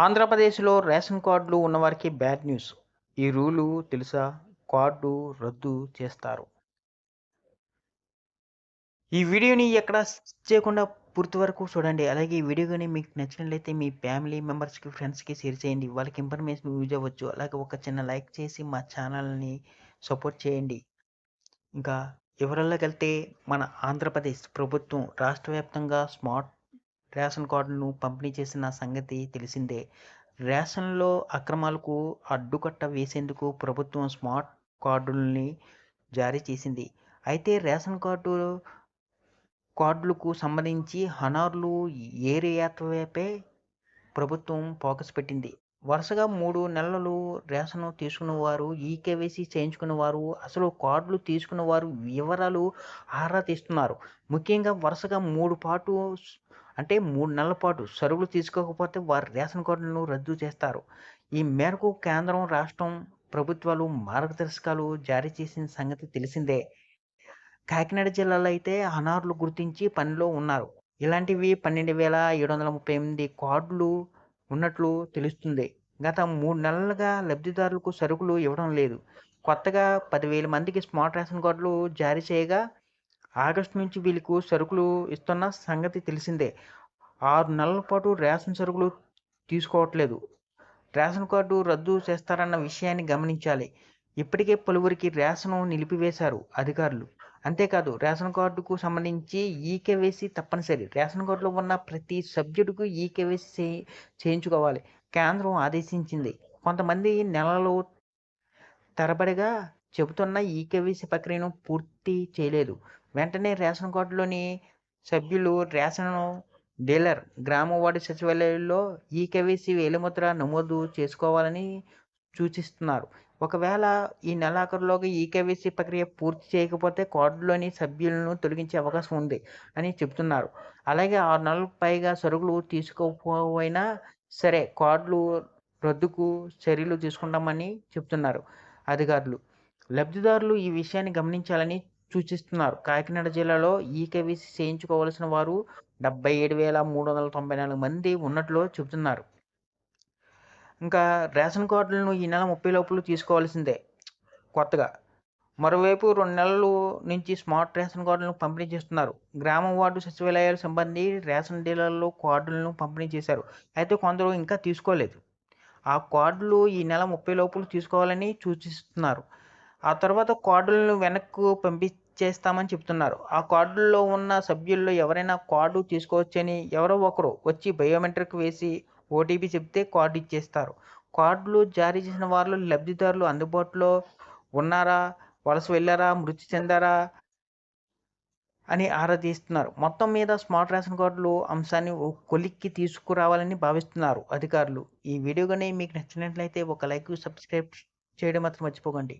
ఆంధ్రప్రదేశ్లో రేషన్ కార్డులు ఉన్నవారికి బ్యాడ్ న్యూస్. ఈ రూలు తెలుసా? కార్డు రద్దు చేస్తారు. ఈ వీడియోని ఎక్కడ చేయకుండా పూర్తి వరకు చూడండి. అలాగే ఈ వీడియో కానీ మీకు నచ్చినట్లయితే మీ ఫ్యామిలీ మెంబర్స్కి ఫ్రెండ్స్కి షేర్ చేయండి. వాళ్ళకి ఇన్ఫర్మేషన్ యూజ్ అవ్వచ్చు. అలాగే ఒక చిన్న లైక్ చేసి మా ఛానల్ని సపోర్ట్ చేయండి. ఇంకా వివరాల్లోకి వెళ్తే మన ఆంధ్రప్రదేశ్ ప్రభుత్వం రాష్ట్ర వ్యాప్తంగా స్మార్ట్ రేషన్ కార్డులను పంపిణీ చేసిన సంగతి తెలిసిందే. రేషన్లో అక్రమాలకు అడ్డుకట్ట వేసేందుకు ప్రభుత్వం స్మార్ట్ కార్డుల్ని జారీ చేసింది. అయితే రేషన్ కార్డు కార్డులకు సంబంధించి హనార్లు ఏరియాపై ప్రభుత్వం ఫోకస్ పెట్టింది. వరుసగా మూడు నెలలు రేషన్ తీసుకున్నవారు ఈ ఈకేవైసీ చేయించుకున్నవారు అసలు కార్డులు తీసుకున్నవారు వివరాలు ఆరా తీస్తున్నారు. ముఖ్యంగా వరుసగా మూడు పాటు అంటే మూడు నెలల పాటు సరుకులు తీసుకోకపోతే వారి రేషన్ కార్డులను రద్దు చేస్తారు. ఈ మేరకు కేంద్రం రాష్ట్రం ప్రభుత్వాలు మార్గదర్శకాలు జారీ చేసిన సంగతి తెలిసిందే. కాకినాడ జిల్లాలో అయితే అనార్లు గుర్తించి పనిలో ఉన్నారు. ఇలాంటివి పన్నెండు వేల ఏడు వందల ముప్పై ఎనిమిది కార్డులు ఉన్నట్లు తెలుస్తుంది. గత మూడు నెలలుగా లబ్ధిదారులకు సరుకులు ఇవ్వడం లేదు. కొత్తగా పదివేల మందికి స్మార్ట్ రేషన్ కార్డులు జారీ చేయగా ఆగస్టు నుంచి వీళ్ళకు సరుకులు ఇస్తున్న సంగతి తెలిసిందే. ఆరు నెలల పాటు రేషన్ సరుకులు తీసుకోవట్లేదు. రేషన్ కార్డు రద్దు చేస్తారన్న విషయాన్ని గమనించాలి. ఇప్పటికే పలువురికి రేషన్ నిలిపివేశారు అధికారులు. అంతేకాదు రేషన్ కార్డుకు సంబంధించి ఈకేవైసీ తప్పనిసరి. రేషన్ కార్డులో ఉన్న ప్రతి సబ్జెక్టుకు ఈకేవైసీ చేయించుకోవాలి. కేంద్రం ఆదేశించింది. కొంతమంది నెలలు తరబడిగా చెబుతున్న ఈకేవైసీ ప్రక్రియను పూర్తి చేయలేదు. వెంటనే రేషన్ కార్డులోని సభ్యులు రేషన్ డీలర్ గ్రామ వార్డు సచివాలయంలో ఈకేవైసీ వేలిముద్ర నమోదు చేసుకోవాలని సూచిస్తున్నారు. ఒకవేళ ఈ నెలాఖరులోగా ఈకేవైసీ ప్రక్రియ పూర్తి చేయకపోతే కార్డులోని సభ్యులను తొలగించే అవకాశం ఉంది అని చెబుతున్నారు. అలాగే ఆరు నెలలకు పైగా సరుకులు తీసుకోకపోయినా సరే కార్డులు రద్దుకు చర్యలు తీసుకుంటామని చెప్తున్నారు అధికారులు. లబ్ధిదారులు ఈ విషయాన్ని గమనించాలని సూచిస్తున్నారు. కాకినాడ జిల్లాలో ఈకేవీసీ చేయించుకోవాల్సిన వారు డెబ్బై ఏడు వేల మూడు వందల తొంభై నాలుగు మంది ఉన్నట్లు చెబుతున్నారు. ఇంకా రేషన్ కార్డులను ఈ నెల ముప్పై లోపల తీసుకోవాల్సిందే. కొత్తగా మరోవైపు రెండు నెలలు నుంచి స్మార్ట్ రేషన్ కార్డులను పంపిణీ చేస్తున్నారు. గ్రామ వార్డు సచివాలయాల సిబ్బంది రేషన్ డీలర్లు కార్డులను పంపిణీ చేశారు. అయితే కొందరు ఇంకా తీసుకోలేదు. ఆ కార్డులు ఈ నెల ముప్పై లోపల తీసుకోవాలని సూచిస్తున్నారు. ఆ తర్వాత కార్డులను వెనక్కు పంపించేస్తామని చెప్తున్నారు ఆ కార్డుల్లో ఉన్న సభ్యుల్లో ఎవరైనా కార్డు తీసుకోవచ్చని ఎవరో ఒకరు వచ్చి బయోమెట్రిక్ వేసి ఓటీపీ చెప్తే కార్డు ఇచ్చేస్తారు. కార్డులు జారీ చేసిన వారిలో లబ్ధిదారులు అందుబాటులో ఉన్నారా? వలస వెళ్ళారా? మృతి చెందారా? అని ఆరా తీస్తున్నారు. మొత్తం మీద స్మార్ట్ రేషన్ కార్డులు అంశాన్ని ఓ కొలిక్కి తీసుకురావాలని భావిస్తున్నారు అధికారులు. ఈ వీడియో కానీ మీకు నచ్చినట్లయితే ఒక లైక్ సబ్స్క్రైబ్ చేయడం మాత్రం మర్చిపోకండి.